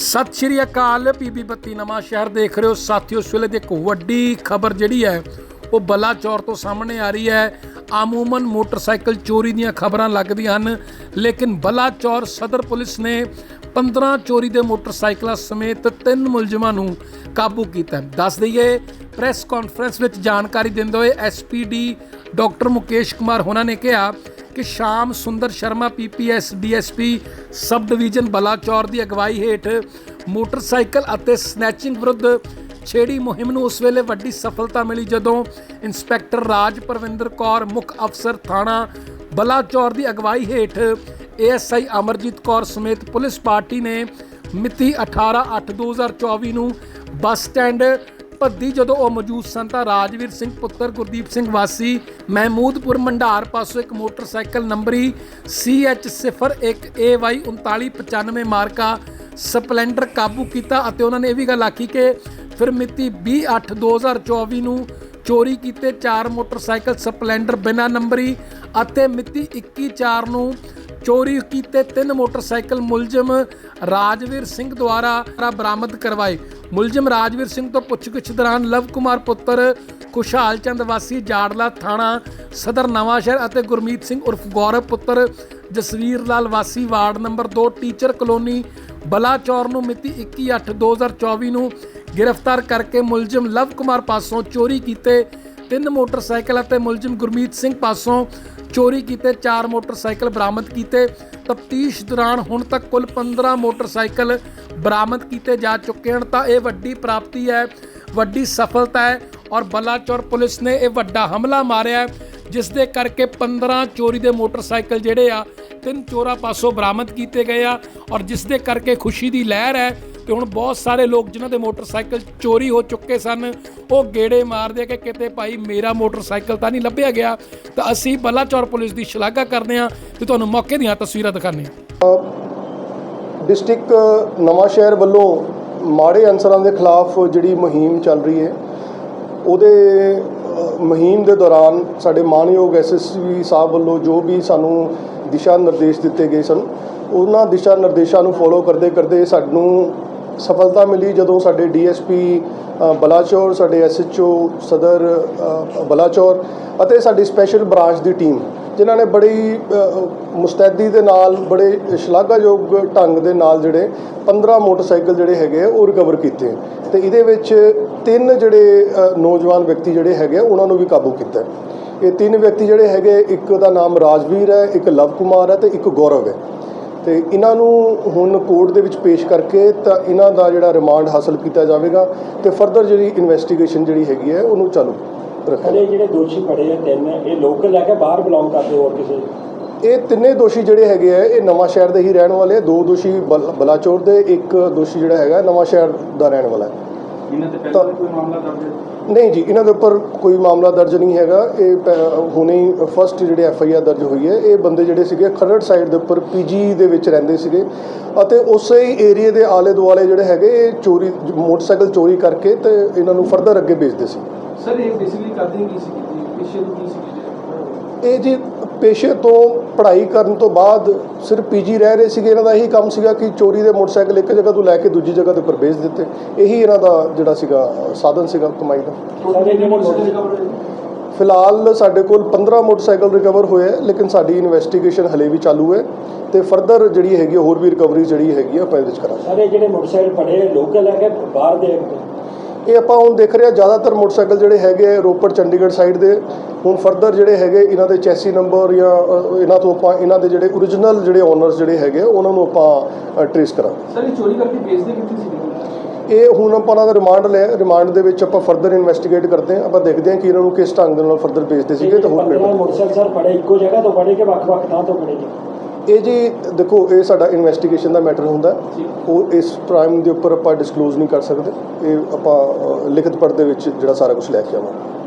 ਸਤਿ ਸ਼੍ਰੀ ਅਕਾਲ, ਪੀਪੀ ਬੱਤੀ ਨਵਾਂ ਸ਼ਹਿਰ ਦੇਖ ਰਹੇ ਹੋ। ਸਾਥੀਓ, ਇਸ ਵੇਲੇ ਦੀ ਇੱਕ ਵੱਡੀ ਖਬਰ ਜਿਹੜੀ ਹੈ, ਉਹ ਬਲਾਚੌਰ ਤੋਂ ਸਾਹਮਣੇ ਆ ਰਹੀ ਹੈ। ਆਮੂਮਨ ਮੋਟਰਸਾਈਕਲ ਚੋਰੀ ਦੀਆਂ ਖਬਰਾਂ ਲੱਗਦੀਆਂ ਹਨ, ਲੇਕਿਨ ਬਲਾਚੌਰ ਸਦਰ ਪੁਲਿਸ ਨੇ 15 ਚੋਰੀ ਦੇ ਮੋਟਰਸਾਈਕਲਾਂ ਸਮੇਤ ਤਿੰਨ ਮੁਲਜ਼ਮਾਂ ਨੂੰ ਕਾਬੂ ਕੀਤਾ ਦੱਸ ਦਈਏ, ਪ੍ਰੈਸ ਕਾਨਫਰੰਸ ਵਿੱਚ ਜਾਣਕਾਰੀ ਦਿੰਦੇ ਹੋਏ ਐਸਪੀਡੀ ਡਾਕਟਰ ਮੁਕੇਸ਼ ਕੁਮਾਰ ਹੋਣਾ ਨੇ ਕਿਹਾ ਕਿ Sham Sundar Sharma PPS DSP sub division Balachaur ਦੀ ਅਗਵਾਈ ਹੇਠ ਮੋਟਰਸਾਈਕਲ ਅਤੇ ਸਨੈਚਿੰਗ ਵਿਰੁੱਧ ਛੇੜੀ ਮੁਹਿੰਮ ਨੂੰ ਉਸ ਵੇਲੇ ਵੱਡੀ ਸਫਲਤਾ ਮਿਲੀ ਜਦੋਂ ਇੰਸਪੈਕਟਰ ਰਾਜ ਪਰਵਿੰਦਰ ਕੌਰ, ਮੁੱਖ ਅਫਸਰ ਥਾਣਾ ਬਲਾਚੌਰ ਦੀ ਅਗਵਾਈ ਹੇਠ ਏਐਸਆਈ ਅਮਰਜੀਤ ਕੌਰ ਸਮੇਤ ਪੁਲਿਸ ਪਾਰਟੀ ਨੇ ਮਿਤੀ 18/8/2024 ਨੂੰ ਬੱਸ ਸਟੈਂਡ ਭੱਦੀ ਜਦੋਂ ਉਹ ਮੌਜੂਦ ਸਨ ਤਾਂ ਰਾਜਵੀਰ ਸਿੰਘ ਪੁੱਤਰ ਗੁਰਦੀਪ ਸਿੰਘ ਵਾਸੀ, ਮਹਿਮੂਦਪੁਰ ਮੰਡਾਰ ਪਾਸੋਂ ਇੱਕ ਮੋਟਰਸਾਈਕਲ ਨੰਬਰੀ CH01AY 3995 ਮਾਰਕਾ ਸਪਲੈਂਡਰ ਕਾਬੂ ਕੀਤਾ ਅਤੇ ਉਹਨਾਂ ਨੇ ਇਹ ਵੀ ਗੱਲ ਆਖੀ ਕਿ ਫਿਰ ਮਿਤੀ 20/8/2024 ਨੂੰ ਚੋਰੀ ਕੀਤੇ ਚਾਰ ਮੋਟਰਸਾਈਕਲ ਸਪਲੈਂਡਰ ਬਿਨਾਂ ਨੰਬਰੀ ਅਤੇ ਮਿਤੀ 21/4 ਨੂੰ ਚੋਰੀ ਕੀਤੇ ਤਿੰਨ ਮੋਟਰਸਾਈਕਲ ਮੁਲਜ਼ਮ ਰਾਜਵੀਰ ਸਿੰਘ ਦੁਆਰਾ ਬਰਾਮਦ ਕਰਵਾਏ। ਮੁਲਜ਼ਮ ਰਾਜਵੀਰ ਸਿੰਘ ਤੋਂ ਪੁੱਛਗਿੱਛ ਦੌਰਾਨ ਲਵ ਕੁਮਾਰ ਪੁੱਤਰ ਖੁਸ਼ਹਾਲ ਚੰਦ ਵਾਸੀ ਜਾੜਲਾ ਥਾਣਾ ਸਦਰ ਨਵਾਂਸ਼ਹਿਰ ਅਤੇ ਗੁਰਮੀਤ ਸਿੰਘ ਉਰਫ ਗੌਰਵ ਪੁੱਤਰ ਜਸਵੀਰ ਲਾਲ ਵਾਸੀ ward number 2 teacher colony Balachaur ਨੂੰ ਮਿਤੀ 21/8/2024 ਨੂੰ ਗ੍ਰਿਫਤਾਰ ਕਰਕੇ ਮੁਲਜ਼ਮ ਲਵ ਕੁਮਾਰ ਪਾਸੋਂ ਚੋਰੀ ਕੀਤੇ ਤਿੰਨ ਮੋਟਰਸਾਈਕਲ ਅਤੇ ਮੁਲਜ਼ਮ ਗੁਰਮੀਤ ਸਿੰਘ ਪਾਸੋਂ ਚੋਰੀ ਕੀਤੇ ਚਾਰ ਮੋਟਰਸਾਈਕਲ ਬਰਾਮਦ ਕੀਤੇ। ਤਫਤੀਸ਼ ਦੌਰਾਨ ਹੁਣ ਤੱਕ ਕੁੱਲ 15 ਮੋਟਰਸਾਈਕਲ ਬਰਾਮਦ ਕੀਤੇ ਜਾ ਚੁੱਕੇ ਹਨ, ਤਾਂ ਇਹ ਵੱਡੀ ਪ੍ਰਾਪਤੀ ਹੈ, ਵੱਡੀ ਸਫਲਤਾ ਹੈ ਔਰ ਬਲਾਚੌਰ ਪੁਲਿਸ ਨੇ ਇਹ ਵੱਡਾ ਹਮਲਾ ਮਾਰਿਆ ਜਿਸ ਦੇ ਕਰਕੇ 15 ਚੋਰੀ ਦੇ ਮੋਟਰਸਾਈਕਲ ਜਿਹੜੇ ਆ, ਤਿੰਨ ਚੋਰਾਂ ਪਾਸੋਂ ਬਰਾਮਦ ਕੀਤੇ ਗਏ ਆ ਔਰ ਜਿਸ ਦੇ ਕਰਕੇ ਖੁਸ਼ੀ ਦੀ ਲਹਿਰ ਹੈ ਤੇ ਹੁਣ ਬਹੁਤ ਸਾਰੇ ਲੋਕ ਜਿਨ੍ਹਾਂ ਦੇ ਮੋਟਰਸਾਈਕਲ ਚੋਰੀ ਹੋ ਚੁੱਕੇ ਸਨ, ਉਹ ਗੇੜੇ ਮਾਰਦੇ ਕਿ ਕਿਤੇ ਭਾਈ ਮੇਰਾ ਮੋਟਰਸਾਈਕਲ ਤਾਂ ਨਹੀਂ ਲੱਭਿਆ ਗਿਆ। ਤਾਂ ਅਸੀਂ ਬਲਾਚੌਰ ਪੁਲਿਸ ਦੀ ਸ਼ਲਾਘਾ ਕਰਦੇ ਹਾਂ ਤੇ ਤੁਹਾਨੂੰ ਮੌਕੇ ਦੀਆਂ ਤਸਵੀਰਾਂ ਦਿਖਾਉਂਦੇ ਹਾਂ। ਡਿਸਟ੍ਰਿਕਟ ਨਵਾਂ ਸ਼ਹਿਰ ਵੱਲੋਂ ਮਾੜੇ ਅਨਸਰਾਂ ਦੇ ਖਿਲਾਫ ਜਿਹੜੀ ਮੁਹਿੰਮ ਚੱਲ ਰਹੀ ਹੈ, ਉਹਦੇ ਮੁਹਿੰਮ ਦੇ ਦੌਰਾਨ ਸਾਡੇ ਮਾਨਯੋਗ ਐਸਐਸਪੀ ਸਾਹਿਬ ਵੱਲੋਂ ਜੋ ਵੀ ਸਾਨੂੰ ਦਿਸ਼ਾ ਨਿਰਦੇਸ਼ ਦਿੱਤੇ ਗਏ ਸਨ, ਉਹਨਾਂ ਦਿਸ਼ਾ ਨਿਰਦੇਸ਼ਾਂ ਨੂੰ ਫੋਲੋ ਕਰਦੇ ਕਰਦੇ ਸਾਨੂੰ ਸਫਲਤਾ ਮਿਲੀ ਜਦੋਂ ਸਾਡੇ ਡੀਐਸਪੀ ਬਲਾਚੌਰ ਸਾਡੇ ਐਸਐਚਓ ਸਦਰ ਬਲਾਚੌਰ ਅਤੇ ਸਾਡੀ ਸਪੈਸ਼ਲ ਬ੍ਰਾਂਚ ਦੀ ਟੀਮ ਜਿਨ੍ਹਾਂ ਨੇ ਬੜੀ ਮੁਸਤੈਦੀ ਦੇ ਨਾਲ ਬੜੇ ਸ਼ਲਾਘਾਯੋਗ ਢੰਗ ਦੇ ਨਾਲ ਜਿਹੜੇ 15 ਮੋਟਰਸਾਈਕਲ ਜਿਹੜੇ ਹੈਗੇ ਆ, ਉਹ ਰਿਕਵਰ ਕੀਤੇ। ਤੇ ਇਹਦੇ ਵਿੱਚ ਤਿੰਨ ਜਿਹੜੇ ਨੌਜਵਾਨ ਵਿਅਕਤੀ ਜਿਹੜੇ ਹੈਗੇ ਉਹਨਾਂ ਨੂੰ ਵੀ ਕਾਬੂ ਕੀਤਾ। ਇਹ ਤਿੰਨ ਵਿਅਕਤੀ ਜਿਹੜੇ ਹੈਗੇ ਇੱਕ ਦਾ ਨਾਮ ਰਾਜਵੀਰ ਹੈ ਇੱਕ ਲਵ ਕੁਮਾਰ ਹੈ ਤੇ ਇੱਕ ਗੌਰਵ ਹੈ। ਤੇ ਇਹਨਾਂ ਨੂੰ ਹੁਣ ਕੋਰਟ ਦੇ ਵਿੱਚ ਪੇਸ਼ ਕਰਕੇ ਤਾਂ ਇਹਨਾਂ ਦਾ ਜਿਹੜਾ ਰਿਮਾਂਡ ਹਾਸਲ ਕੀਤਾ ਜਾਵੇਗਾ ਤੇ ਫਰਦਰ ਜਿਹੜੀ ਇਨਵੈਸਟੀਗੇਸ਼ਨ ਜਿਹੜੀ ਹੈਗੀ ਹੈ ਉਹਨੂੰ ਚਾਲੂ ਰੱਖਿਆ ਅਰੇ ਜਿਹੜੇ ਦੋਸ਼ੀ ਫੜੇ ਆ ਤਿੰਨ ਇਹ ਲੋਕਲ ਹੈ ਕਿ ਬਾਹਰ ਬਿਲੋਂਗ ਕਰਦੇ ਹੋਰ ਕਿਸੇ? ਇਹ ਤਿੰਨੇ ਦੋਸ਼ੀ ਜਿਹੜੇ ਹੈਗੇ ਆ ਇਹ ਨਵਾਂ ਸ਼ਹਿਰ ਦੇ ਹੀ ਰਹਿਣ ਵਾਲੇ। ਦੋ ਦੋਸ਼ੀ ਬਲ- ਬਲਾਚੌਰ ਦੇ ਇੱਕ ਦੋਸ਼ੀ ਜਿਹੜਾ ਹੈਗਾ ਨਵਾਂ ਸ਼ਹਿਰ ਦਾ ਰਹਿਣ ਵਾਲਾ ਹੈ। ਇਹਨਾਂ ਤੇ ਤਾਂ- ਪਹਿਲਾਂ ਵੀ ਕੋਈ ਮਾਮਲਾ ਦਰਜ ਹੈ? ਨਹੀਂ ਜੀ ਇਹਨਾਂ ਦੇ ਉੱਪਰ ਕੋਈ ਮਾਮਲਾ ਦਰਜ ਨਹੀਂ ਹੈਗਾ। ਇਹ ਪ- ਹੁਣੇ ਹੀ ਫਸਟ ਜਿਹੜੇ ਐਫ ਆਈ ਆਰ ਦਰਜ ਹੋਈ ਹੈ ਇਹ ਬੰਦੇ ਜਿਹੜੇ ਸੀਗੇ ਖਰੜ ਸਾਈਡ ਦੇ ਉੱਪਰ ਪੀਜੀ ਦੇ ਵਿੱਚ ਰਹਿੰਦੇ ਸੀਗੇ ਅਤੇ ਉਸੇ ਹੀ ਏਰੀਏ ਦੇ ਆਲੇ ਦੁਆਲੇ ਜਿਹੜੇ ਹੈਗੇ ਇਹ ਚੋਰੀ ਮੋਟਰਸਾਈਕਲ ਚੋਰੀ ਕਰਕੇ ਤੇ ਇਹਨਾਂ ਨੂੰ ਫਰਦਰ ਅੱਗੇ ਵੇਚਦੇ ਸੀ। ਸਰ ਇਹ ਬੇਸਿਕਲੀ ਕਰਦੇ ਕੀ ਸੀ? ਕੀਤੀ ਪਿੱਛੇ ਤੋਂ ਕੀ ਸੀ? ਇਹ ਜੀ ਪੇਸ਼ੇ ਤੋਂ ਪੜ੍ਹਾਈ ਕਰਨ ਤੋਂ ਬਾਅਦ ਸਿਰਫ ਪੀਜੀ ਰਹਿ ਰਹੇ ਸੀਗੇ ਇਹਨਾਂ ਦਾ ਇਹੀ ਕੰਮ ਸੀਗਾ ਕਿ ਚੋਰੀ ਦੇ ਮੋਟਰਸਾਈਕਲ ਇੱਕ ਜਗ੍ਹਾ ਤੋਂ ਲੈ ਕੇ ਦੂਜੀ ਜਗ੍ਹਾ ਤੇ ਉੱਪਰ ਵੇਚ ਦਿੱਤੇ। ਇਹੀ ਇਹਨਾਂ ਦਾ ਜਿਹੜਾ ਸੀਗਾ ਸਾਧਨ ਸੀਗਾ ਕਮਾਈ ਦਾ। ਫਿਲਹਾਲ ਸਾਡੇ ਕੋਲ 15 ਮੋਟਰਸਾਈਕਲ ਰਿਕਵਰ ਹੋਏ ਹੈ ਲੇਕਿਨ ਸਾਡੀ ਇਨਵੈਸਟੀਗੇਸ਼ਨ ਹਲੇ ਵੀ ਚਾਲੂ ਹੈ ਤੇ ਫਰਦਰ ਜਿਹੜੀ ਹੈਗੀ ਹੋਰ ਵੀ ਰਿਕਵਰੀ ਜਿਹੜੀ ਹੈਗੀ ਹੈ ਆਪਾਂ ਇਹਦੇ ਵਿੱਚ ਕਰਾਂਗੇ। ਸਾਰੇ ਜਿਹੜੇ ਮੋਟਰਸਾਈਕਲ ਫੜੇ ਲੋਕਲ ਹੈ ਕਿ ਬਾਹਰ ਦੇ ਇਹ ਆਪਾਂ ਹੁਣ ਦੇਖ ਰਹੇ ਹਾਂ ਜ਼ਿਆਦਾਤਰ ਮੋਟਰਸਾਈਕਲ ਜਿਹੜੇ ਹੈਗੇ ਆ, ਰੋਪੜ ਚੰਡੀਗੜ੍ਹ ਸਾਈਡ ਦੇ। ਹੁਣ ਫਰਦਰ ਜਿਹੜੇ ਹੈਗੇ ਇਹਨਾਂ ਦੇ ਚੈਸੀ ਨੰਬਰ ਜਾਂ ਇਹਨਾਂ ਤੋਂ ਆਪਾਂ ਇਹਨਾਂ ਦੇ ਜਿਹੜੇ origignal ਜਿਹੜੇ ਓਨਰਸ ਜਿਹੜੇ ਹੈਗੇ ਆ, ਉਹਨਾਂ ਨੂੰ ਆਪਾਂ ਟ੍ਰੇਸ ਕਰਾਂਗੇ। ਸਰ ਇਹ ਚੋਰੀ ਕਰਕੇ ਵੇਚਦੇ ਕਿੱਥੇ ਸੀ? ਇਹ ਹੁਣ ਆਪਾਂ ਉਹਨਾਂ ਦਾ ਰਿਮਾਂਡ ਲਿਆ ਰਿਮਾਂਡ ਦੇ ਵਿੱਚ ਆਪਾਂ ਫਰਦਰ ਇਨਵੈਸਟੀਗੇਟ ਕਰਦੇ ਹਾਂ। ਆਪਾਂ ਦੇਖਦੇ ਹਾਂ ਕਿ ਇਹਨਾਂ ਨੂੰ ਕਿਸ ਢੰਗ ਦੇ ਨਾਲ ਫਰਦਰ ਭੇਜਦੇ ਸੀਗੇ ਤੇ ਹੋਰ 15 ਕਿਹੜੇ ਮੋਟਰਸਾਈਕਲ ਸਰ ਫੜੇ ਇੱਕੋ ਜਗ੍ਹਾ ਤੋਂ ਫੜੇ ਕਿ ਵੱਖ-ਵੱਖ ਥਾਂ ਤੋਂ ਫੜੇ ਜੀ? ਇਹ ਜੀ ਦੇਖੋ, ਇਹ ਸਾਡਾ ਇਨਵੈਸਟੀਗੇਸ਼ਨ ਦਾ ਮੈਟਰ ਹੁੰਦਾ। ਉਹ ਇਸ ਪ੍ਰਾਈਮ ਦੇ ਉੱਪਰ ਆਪਾਂ ਡਿਸਕਲੋਜ਼ ਨਹੀਂ ਕਰ ਸਕਦੇ। ਇਹ ਆਪਾਂ ਲਿਖਤ ਪੜ੍ਹ ਦੇ ਵਿੱਚ ਜਿਹੜਾ ਸਾਰਾ ਕੁਝ ਲੈ ਕੇ ਆਵਾਂਗੇ